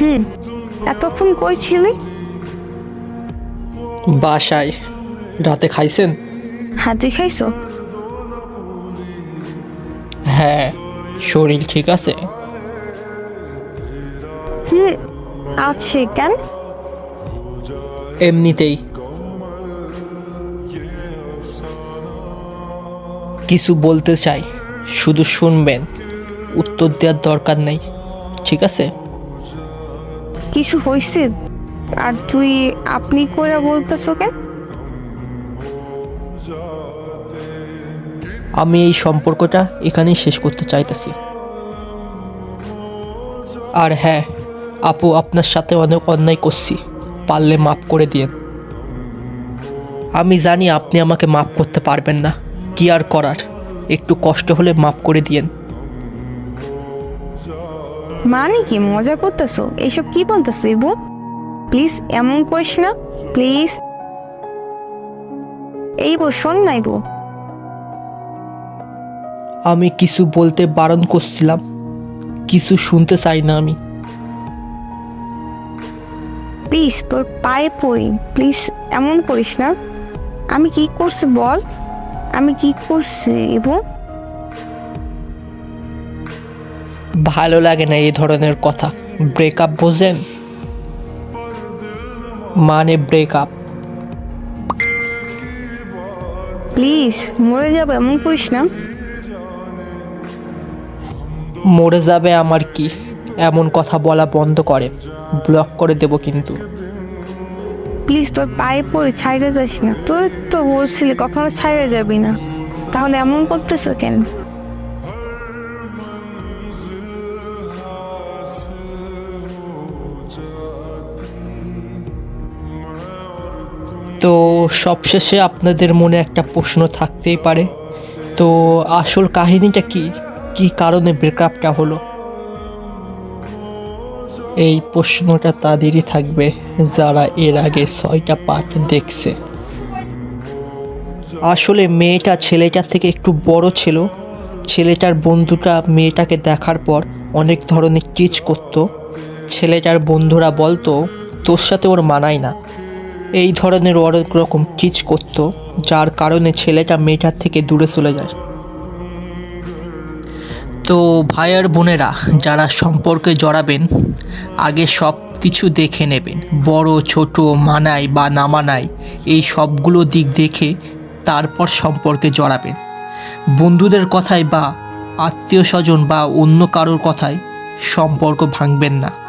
হুম এতক্ষণ কই ছিলি? বাসায়। রাতে খাইছেন? হ্যাঁ তুই খাইছো? হ্যাঁ শরীর ঠিক আছে। হুম আছে কেন? এমনিতেই। কিছু বলতে চাই শুধু শুনবেন। উত্তর দেওয়ার দরকার নেই ঠিক আছে? কিছু হয়েছে আর তুই আপনি করে বলতেছো কেন? আমি এই সম্পর্কটা এখানেই শেষ করতে চাইতেছি। আর হ্যাঁ আপু আপনার সাথে অনেক অন্যায় করছি। পারলে মাফ করে দিয়েন। আমি জানি আপনি আমাকে মাফ করতে পারবেন না। কি আর করার? একটু কষ্ট হলে মাফ করে দিয়েন। মানে কি? মজা করতেছো? এইসব কি বলতেছো ইবু? প্লিজ এমন করিস না। প্লিজ এই বো শোন না ইবু। আমি কিছু বলতে বারণ করছিলাম। কিছু শুনতে চাই না আমি। প্লিজ তোর পায়ে পড়ি। প্লিজ এমন করিস না। আমি কি করছি বল? আমি কি করছি ইবু? ভালো লাগে না এই ধরনের কথা। ব্রেকআপ বোঝেন? মানে ব্রেকআপ প্লিজ মরে যাব এমন করিস না। মরে যাবে আমার কি? এমন কথা বলা বন্ধ করে ব্লক করে দেব কিন্তু। প্লিজ তোর পায়ে পড়ে ছাইড়ে যাস না। তুই তো বলছিলি কখনো ছাইড়ে যাবি না। তাহলে এমন করতেছো কেন? তো সবশেষে আপনাদের মনে একটা প্রশ্ন থাকতেই পারে। তো আসল কাহিনীটা কি? কি কারণে ব্রেকআপটা হলো? এই প্রশ্নটা তাদেরই থাকবে যারা এর আগে ছয়টা পার্ট দেখছে। আসলে মেয়েটা ছেলেটার থেকে একটু বড় ছিল। ছেলেটার বন্ধুটা মেয়েটাকে দেখার পর অনেক ধরনের টিচ করতো। ছেলেটার বন্ধুরা বলতো, তোর সাথে ওর মানায় না। এই ধরনের অনেক রকম টিচ করতো, যার কারণে ছেলেটা মেয়েটার থেকে দূরে চলে যায়। তো ভাই আর বোনেরা, যারা সম্পর্কে জড়াবেন, আগে সব কিছু দেখে নেবেন। বড়, ছোট, মানায় বা না মানায়, এই সবগুলো দিক দেখে তারপর সম্পর্কে জড়াবেন। বন্ধুদের কথায় বা আত্মীয় স্বজন বা অন্য কারোর কথায় সম্পর্ক ভাঙবেন না।